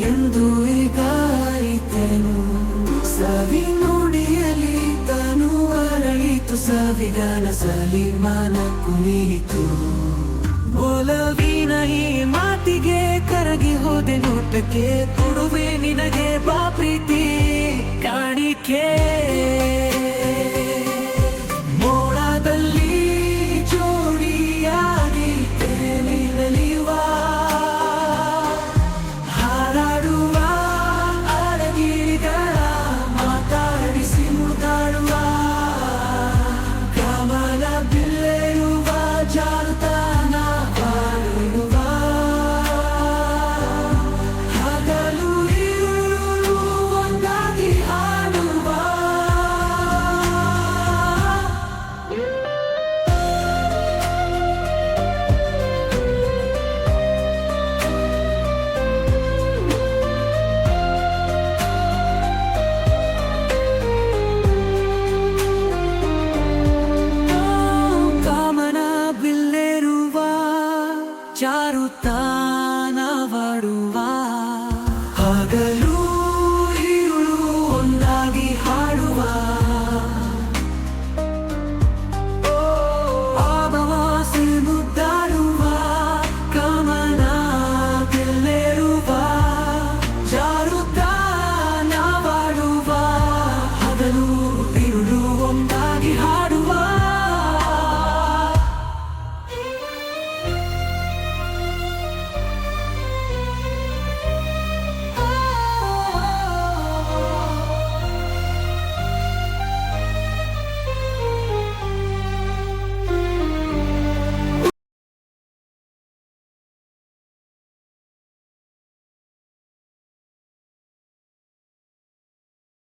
ಎಂದು ಈಗ ಅರಿತೆನು ಸವಿ ನುಡಿಯಲಿ ತನು ಅರಳಿತು ಸವಿಗನ ಸಲಿಮಾನ ಕುಣಿಯಿತು. ಬೋಲವಿನ ಮಾತಿಗೆ ಕರಗಿ ಹೋದೆ, ನೋಟಕ್ಕೆ ಕೊಡುವೆ ನಿನಗೆ ಬಾ ಪ್ರೀತಿ. ಕಾಣಿಕೆ ತಾನವಡುವ